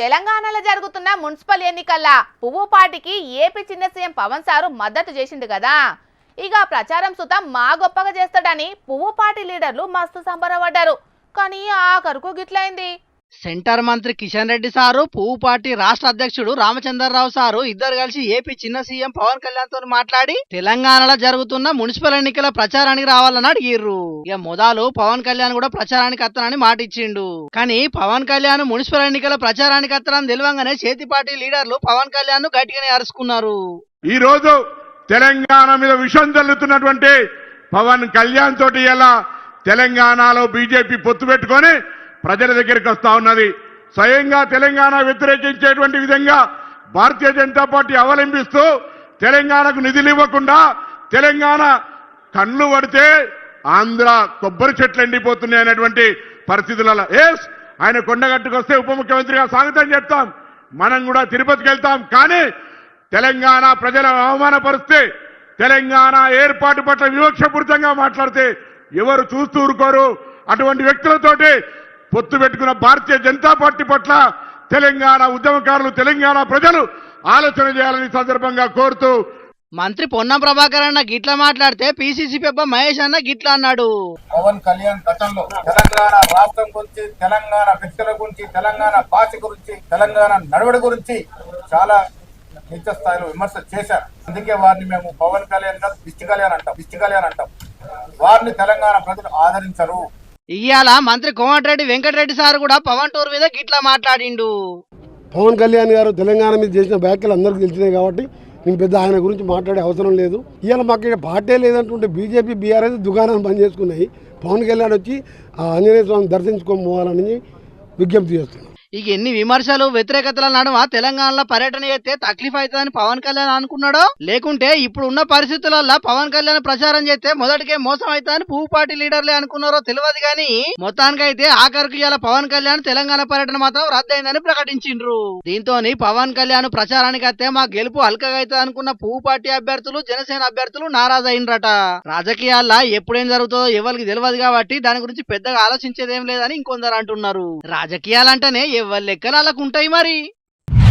తెలంగాణలో జరుగుతున్న మున్సిపల్ ఎన్నికల్లా పువ్వుపాటికి ఏపీ చిన్న సీఎం పవన్ సారు మద్దతు చేసింది కదా. ఇక ప్రచారం సుతం మా గొప్పగా చేస్తాడని పువ్వుపాటి లీడర్లు మస్తు సంబరపడ్డారు. కానీ ఆఖరుకు గిట్లయింది. సెంటర్ మంత్రి కిషన్ రెడ్డి సారు పువ్వు పార్టీ రాష్ట్ర అధ్యక్షుడు రామచంద్రరావు సారు ఇద్దరు కలిసి ఏపీ చిన్న సీఎం పవన్ కళ్యాణ్తో మాట్లాడి తెలంగాణలో జరుగుతున్న మున్సిపల్ ఎన్నికల ప్రచారానికి రావాలని అడిగిర్రు ఇక మొదలు పవన్ కళ్యాణ్ కూడా ప్రచారానికి అత్తనని మాట ఇచ్చిండు. కానీ పవన్ కళ్యాణ్ మున్సిపల్ ఎన్నికల ప్రచారానికి అత్తనని తెలియంగానే చేతి పార్టీ లీడర్లు పవన్ కళ్యాణ్ను గట్టిగానే అరుచుకున్నారు ఈ రోజు తెలంగాణ మీద విషం చల్లుతున్నటువంటి పవన్ కళ్యాణ్ తోటి ఎలా తెలంగాణలో బీజేపీ పొత్తు పెట్టుకొని ప్రజల దగ్గరికి వస్తా ఉన్నది. స్వయంగా తెలంగాణ వ్యతిరేకించేటువంటి విధంగా భారతీయ జనతా పార్టీ అవలంబిస్తూ తెలంగాణకు నిధులు ఇవ్వకుండా తెలంగాణ కళ్ళు పడితే ఆంధ్ర కొబ్బరి చెట్లు ఎండిపోతున్నాయి అనేటువంటి పరిస్థితులలో. ఎస్ ఆయన కొండగట్టుకు వస్తే ఉప ముఖ్యమంత్రిగా స్వాగతం చెప్తాం. మనం కూడా తిరుపతికి వెళ్తాం. కానీ తెలంగాణ ప్రజల అవమానపరిస్తే తెలంగాణ ఏర్పాటు పట్ల వివక్షపూరితంగా మాట్లాడితే ఎవరు చూస్తూ ఊరుకోరు? అటువంటి వ్యక్తులతోటి పొత్తు పెట్టుకున్న భారతీయ జనతా పార్టీ పట్ల తెలంగాణ ఉద్యమకారులు తెలంగాణ ప్రజలు ఆలోచన చేయాలని సందర్భంగా కోరుతూ మంత్రి పొన్నం ప్రభాకర్ అన్న గిట్ల మాట్లాడితే పిసిసి పెబ్బ మహేష్ అన్న గిట్ల అన్నాడు. పవన్ కళ్యాణ్ గతంలో తెలంగాణ రాష్ట్రం గురించి తెలంగాణ వ్యక్తుల గురించి తెలంగాణ భాష గురించి తెలంగాణ నడవడి గురించి చాలా నిత్య స్థాయిలో విమర్శ చేశారు. అందుకే వారిని మేము పవన్ కళ్యాణ్ కాదు దిష్టి కళ్యాణ్ అంటాం దిష్టి కళ్యాణ్ అంటాం. వారిని తెలంగాణ ప్రజలు ఆదరించరు. ఇవాళ మంత్రి కోమటిరెడ్డి వెంకటరెడ్డి సార్ కూడా పవన్ టూర్ మీద గిట్లా మాట్లాడిండు. పవన్ కళ్యాణ్ గారు తెలంగాణ మీద చేసిన వ్యాఖ్యలు అందరికీ తెలిసినాయి కాబట్టి నేను పెద్ద ఆయన గురించి మాట్లాడే అవసరం లేదు. ఇవాళ మాకు ఇక్కడ పార్టీ లేదంటుంటే బీజేపీ బీఆర్ఎస్ దుకాణాలు బంద్ చేసుకున్నాయి. పవన్ కళ్యాణ్ వచ్చి ఆ ఆంజనేయ స్వామిని దర్శించుకొని పోవాలని విజ్ఞప్తి చేస్తున్నాం. ఇక ఎన్ని విమర్శలు వ్యతిరేకతల నడుమ తెలంగాణలో పర్యటన చేస్తే తక్లీఫ్ అవుతుందని పవన్ కళ్యాణ్ అనుకున్నాడో? లేకుంటే ఇప్పుడు ఉన్న పరిస్థితులలో పవన్ కళ్యాణ్ ప్రచారం చేస్తే మొదటికే మోసం అవుతుందని పువ్వు పార్టీ లీడర్లే అనుకున్నారో తెలియదు కానీ మొత్తానికైతే ఆఖరికి ఇలా పవన్ కళ్యాణ్ తెలంగాణ పర్యటన మాత్రం రద్దయిందని ప్రకటించిండ్రు. దీంతో పవన్ కళ్యాణ్ ప్రచారానికి వస్తే మా గెలుపు హల్కగా అవుతుంది అనుకున్న పువ్వు పార్టీ అభ్యర్థులు జనసేన అభ్యర్థులు నారాజ్ అయినరట రాజకీయాల్లో ఎప్పుడేం జరుగుతుందో ఎవరికి తెలియదు కాబట్టి దాని గురించి పెద్దగా ఆలోచించేదేం లేదని ఇంకొందరు అంటున్నారు. రాజకీయాలంటేనే ఎవరి ఉంటాయి మరి.